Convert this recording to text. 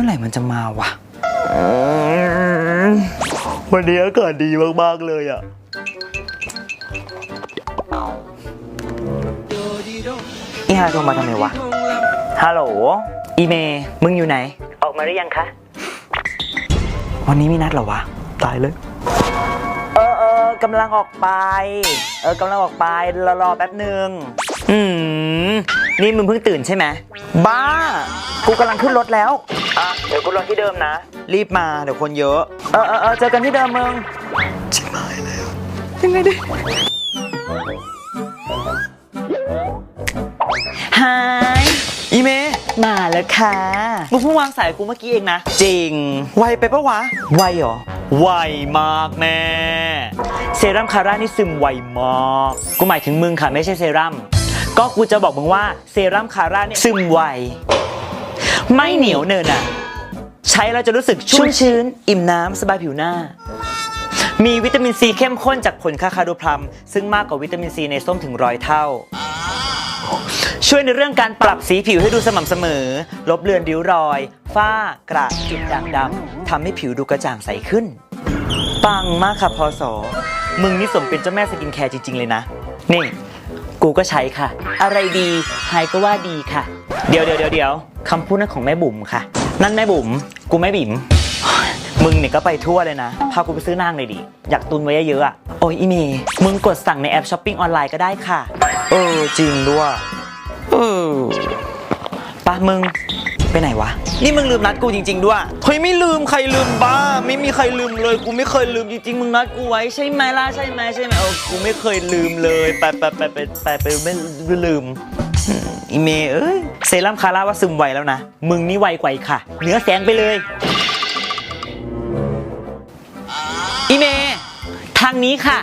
มื่อไหร่มันจะมาวะ วันนี้อากาศดีมาก ๆ เลยอะ อีฮาโทรมาทำไมวะ ฮัลโหล อีเมย์มึงอยู่ไหน ออกมาหรือยังคะ วันนี้มีนัดเหรอวะ ตายเลย เออเออกำลังออกไป เออกำลังออกไป รอรอแป๊บหนึ่งอืม นี่มึงเพิ่งตื่นใช่ไหม บ้า กูกำลังขึ้นรถแล้ว อะเดี๋ยวกูรอที่เดิมนะ รีบมาเดี๋ยวคนเยอะ เออเออเออเจอกันที่เดิมมึงชิบหายแล้วยังไงดิฮายอีเมย์มาแล้วค่ะมึงเพิ่งวางสายกูเมื่อกี้เองนะ จริง ไวไปปะวะ ไวเหรอ ไวมากแม่ เซรั่มคาร่านี่ซึมไวมาก กูหมายถึงมึงค่ะไม่ใช่เซรั่ม ก็กูจะบอกมึงว่าเซรั่มคาร่านี่ซึมไว ไม่เหนียวเนินอะ ใช้แล้วจะรู้สึกชุ่มชื้น อิ่มน้ำสบายผิวหน้า มีวิตามินซีเข้มข้นจากผลคาคาโดพลัม ซึ่งมากกว่าวิตามินซีในส้มถึงร้อยเท่า ช่วยในเรื่องการปรับสีผิวให้ดูสม่ำเสมอ ลบเลือนริ้วรอย ฝ้ากระจุดด่างดำทำให้ผิวดูกระจ่างใสขึ้น ปังมากค่ะพอสอมึงนี่สมเป็นเจ้าแม่สกินแคร์จริง ๆ เลยนะ นี่ กูก็ใช้ค่ะ อะไรดีไฮก็ว่าดีค่ะ เดี๋ยวเดี๋ยวเดี๋ยวเดี๋ยวคำพูดนั้นของแม่บุ๋มค่ะ นั่นแม่บุ๋มกูแม่บิ๋มมึงเนี่ยก็ไปทั่วเลยนะ พากูไปซื้อนางเลยดิ อยากตุนไว้เยอะๆอะโอ้ยอีเมย์มึงกดสั่งในแอปช้อปปิ้งออนไลน์ก็ได้ค่ะ เออ จริงด้วยเออ ปะมึง ไปไหนวะ นี่มึงลืมนัดกูจริง ๆ ด้วย เฮ้ยไม่ลืมใครลืมบ้า ไม่มีใครลืมเลย กูไม่เคยลืมจริงๆ มึงนัดกูไว้ใช่ไหมล่ะใช่ไหมใช่ไหมเออกูไม่เคยลืมเลย ไปไปไปไปไปไปไม่ลืมอีเมเอ้ยเซรั่มคาร่าว่าซึมไวแล้วนะ มึงนี่ไวกว่าอีกค่ะเนื้อแสงไปเลย อีเม ทางนี้ค่ะ